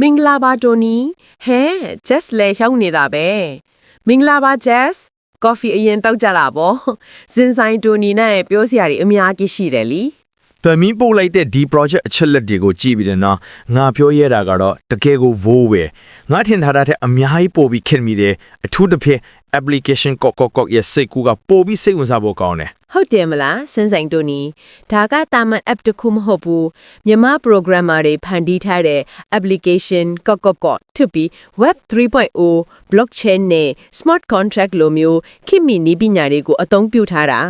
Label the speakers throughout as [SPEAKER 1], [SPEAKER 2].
[SPEAKER 1] မင်္ဂလာပါတိုနီဟဲ just လေရောက်နေတာပဲမင်္ဂလာပါ just coffee အရင်တောက်ကြတာပေါ့စင်ဆိုင်တိုနီနဲ့ပြောစရာတွေအများကြီးရှိတယ်လी
[SPEAKER 2] သမီးပို့လိုက်တဲ့ဒီ project အချက်လက်တွေကိုကြည့်ပြီးတဲ့နောက်ငါပြောရတာကတော့တကယ်ကို vow ပဲငါထင်ထားတဲ့အများကြီးပို့ပြီးခင်မိတယ်အထူးသဖြင့် application ကော့ကော့ကော့ရဲ့စိတ်ကူးကပို့ပြီးစိတ်ဝင်စားဖို့ကောင်းတယ်
[SPEAKER 1] ဟုတ်တယ်မလားစင်ဆိုင်တိုနီဒါကတာမန် app တစ်ခုမဟုတ်ဘူးမြန်မာ programmer တွေဖန်တီးထားတဲ့ application ကော့ကော့ကော့ထပ်ပြီး web 3.0 blockchain နဲ့ smart contract လိုမျိုးခေတ်မီနည်းပညာတွေကိုအသုံးပြုထားတာ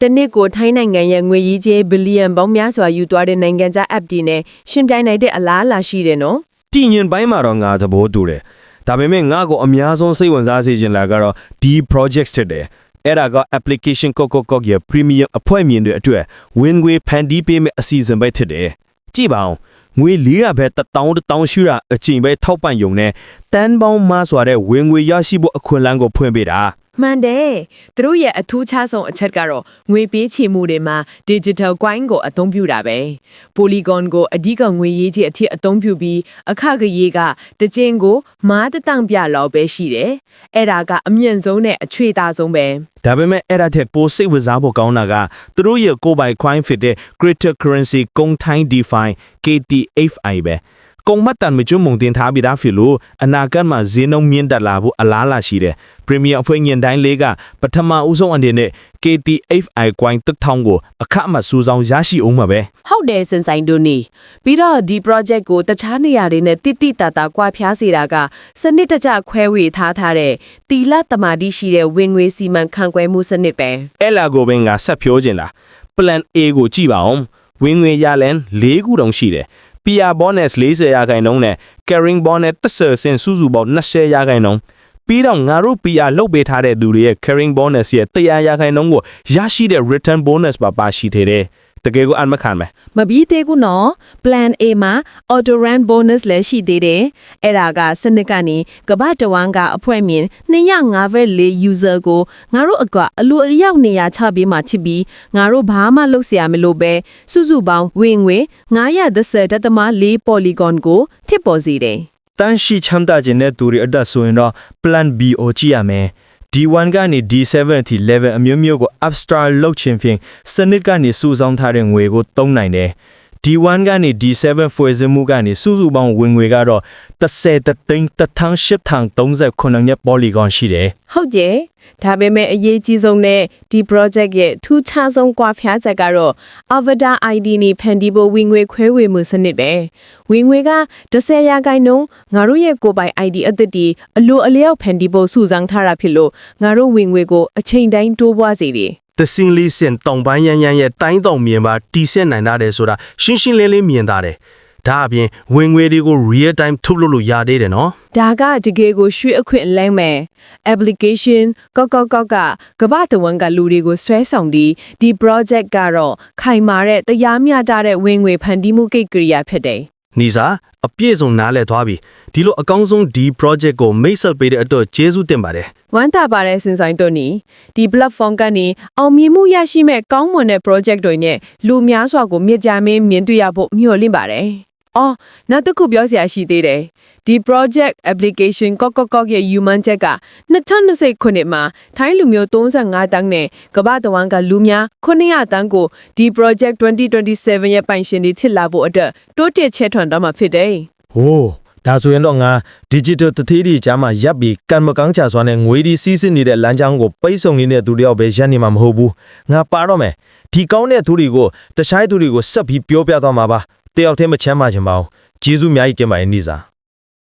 [SPEAKER 1] တနစ်ကိုထိုင်းနိုင်ငံရဲ့ငွေကြီးကျေးဘီလီယံပေါင်းများစွာယူသွားတဲ့နိုင်ငံခြား app တွေနဲ့ရှင်ပြိုင်နိုင်တဲ့အလားအလာရှိတယ်နော်
[SPEAKER 2] တည်ညင်ပိုင်းမှာတော့ငါသဘောတူတယ်ဒါပေမဲ့ငါကိုအများဆုံးစိတ်ဝင်စားစေချင်တာကတော့ဒီ project ဖြစ်တယ် အဲ့ဒါက application ကော့ကော့ကော့ရဲ့ premium အဖွဲ့မြင်တွေအတွက်ဝင်ငွေဖန်တီးပေးမဲ့အစီအစဉ်ပဲဖြစ်တယ်ကြည့်ပါဦးငွေ400ပဲ1000 1000ရှိတာအချိန်ပဲထောက်ပံ့ယုံနဲ့တန်းပေါင်းမဆိုတဲ့ဝင်ငွေရရှိဖို့အခွင့်အလမ်းကိုဖွင့်ပေးတာ
[SPEAKER 1] မှန်တယ်သူတို့ရဲ့အထူးခြားဆုံးအချက်ကတော့ငွေပေးချေမှုတွေမှာ digital coin ကိုအသုံးပြုတာပဲ polygon ကိုအဓိကငွေရေးကြီးအဖြစ်အသုံးပြုပြီးအခကရေးကတကျင်းကိုမားတတန့်ပြလောက်ပဲရှိတယ်အဲ့ဒါကအမြင့်ဆုံးနဲ့အချွေသားဆုံးပဲ
[SPEAKER 2] ဒါပေမဲ့အဲ့ဒါထက်ပိုစိတ်ဝင်စားဖို့ကောင်းတာကသူတို့ရဲ့ကိုယ်ပိုင် coin ဖြစ်တဲ့ cryptocurrency ကုန်ထိုင်း DeFi KTFI ပဲ ကုံမတ်တန်မကျွမုံတင်ထားပြီးသားဖြစ်လို့အနာဂတ်မှာဈေးနှုန်းမြင့်တက်လာဖို့အလားအလာရှိတယ်။ Premium အဖွဲ့ညင်တိုင်းလေးကပထမဦးဆုံးအနေနဲ့ KTFI coin တစ်ထောင်ကိုအခအမစူးစောင်းရရှိအောင်မှာပဲ
[SPEAKER 1] ဟုတ်တယ်စင်ဆိုင်တို့နေပြီးတော့ဒီ project ကိုတခြားနေရာတွေနဲ့တိတိတတ်တာကွာဖျားစေတာကစနစ်တကျခွဲဝေထားထားတဲ့တီလတမာတိရှိတဲ့ဝင်ငွေစီမံခန့်ခွဲမှုစနစ်ပဲ
[SPEAKER 2] အဲ့လာကိုပင်ကဆက်ပြောခြင်းလား Plan A ကိုကြည့်ပါအောင်ဝင်ငွေရလန်၄ခုတောင်ရှိတယ် PR bonus 40ရာခိုင်နှုန်းနဲ့ carrying bonus 30ဆင့်စုစုပေါင်း20ရာခိုင်နှုန်းပြီးတော့ငါတို့ PR လုတ်ပေးထားတဲ့လူတွေရဲ့ carrying bonus ရဲ့100ရာခိုင်နှုန်းကိုရရှိတဲ့ return bonus ပါပါရှိသေးတယ် တကယ်ကိုအမှတ်ခံမယ်
[SPEAKER 1] မပြီးသေးဘူးနော် plan A မှာ auto run bonus လည်းရှိသေးတယ်အဲ့ဒါကစနစ်ကနေကမ္ဘာတဝန်းကအဖွဲ့မြင်205ဘက်4 user ကိုငါတို့အကအလိုအရောက်နေရာချပေးမှချစ်ပြီးငါတို့ဘာမှလုပ်เสียမလို့ပဲစုစုပေါင်းဝင်ငွေ930.4 polygon ကိုထစ်ပေါ်စေတယ်
[SPEAKER 2] တန်းရှိချမ်းသာခြင်းတဲ့သူတွေအတွက်ဆိုရင်တော့ plan B ကိုကြည့်ရမယ် D1 ကနေ D7 အထိ level အမျိုးမျိုးကို upstar လုပ်ခြင်းဖြင့်စနစ်ကနေစုဆောင်းထားတဲ့ငွေကိုသုံးနိုင်တယ် D1 ကနေ D7 ဖွယ်စမှုကနေစုစုပေါင်းဝင်ငွေကတော့30သိန်း1839ညက် polygon ရှိတယ်
[SPEAKER 1] ဟုတ်ကြယ်ဒါပေမဲ့အရေးကြီးဆုံးနဲ့ဒီ project ရဲ့ထူးခြားဆုံးကွာဖျားချက်ကတော့ avatar ID နဲ့ဖန်တီးဖို့ဝင်ငွေခွဲဝေမှုစနစ်ပဲဝင်ငွေက10ရာခိုင်နှုန်းငါတို့ရဲ့ကိုယ်ပိုင် ID အသစ်တီအလိုအလျောက်ဖန်တီးဖို့စုဆောင်းထားတာဖြစ်လို့ငါတို့ဝင်ငွေကိုအချိန်တိုင်းတိုးပွားစေတယ်
[SPEAKER 2] တစင်းလေးစင်တောင်ပန်းရန်ရန်ရဲ့တိုင်းတောင်မြင်ပါတီးဆက်နိုင်တာတယ်ဆိုတာရှင်းရှင်းလင်းလင်းမြင်တာတယ်ဒါအပြင်ဝင်ငွေတွေကို real time ထုတ်လုပ်လို့ရသေးတယ်နော်
[SPEAKER 1] ဒါကတကယ်ကိုရွှေအခွင့်အလမ်းမယ် application ကောက်ကောက်ကောက်ကကမ္ဘာတဝန်းကလူတွေကိုဆွဲဆောင်ပြီးဒီ project ကတော့ခိုင်မာတဲ့တရားမျှတတဲ့ဝင်ငွေဖန်တီးမှုကိတ်ကရိယာဖြစ်တယ်
[SPEAKER 2] နီစာအပြည့်စုံနားလည်သွားပြီဒီလိုအကောင်းဆုံးဒီ project ကိုမိတ်ဆက်ပေးတဲ့အတွက်ကျေးဇူးတင်ပါတယ်
[SPEAKER 1] ဝမ်းသာပါတယ်စင်ဆိုင်တို့နီဒီ platform ကနေအောင်မြင်မှုရရှိမဲ့ကောင်းမွန်တဲ့ project တွေနဲ့လူများစွာကိုမြင့်ကြမင်းမြင်တွေ့ရဖို့မျှော်လင့်ပါတယ်။ အော်နောက်တစ်ခုပြောစရာရှိသေးတယ်။ဒီ project application ကော့ကော့ကော့ရဲ့ human check က2020ခုနှစ်မှာထိုင်းလူမျိုး35တန်းနဲ့ကမ္ဘာတဝန်းကလူများ900တန်းကိုဒီ project 2027ရဲ့ပိုင်ရှင်တွေထစ်လာဖို့အတွက်တိုးတက်ချဲထွန်တော့မှာဖြစ်တယ်
[SPEAKER 2] ဟိုးဒါဆိုရင်တော့ငါ digital တသေးဒီကြားမှာရပ်ပြီးကံမကောင်းချစွာနဲ့ငွေဒီစီးစစ်နေတဲ့လမ်းကြောင်းကိုပိတ်ဆို့နေတဲ့သူတယောက်ပဲရပ်နေမှာမဟုတ်ဘူးငါပါတော့မယ်ဒီကောင်းတဲ့သူတွေကိုတခြားသူတွေကိုဆက်ပြီးပြောပြသွားမှာပါ တယောက်တည်းမချမ်းပါချင်ပါဘူးကျေးဇူးအများကြီးတင်ပါတယ်နီစာ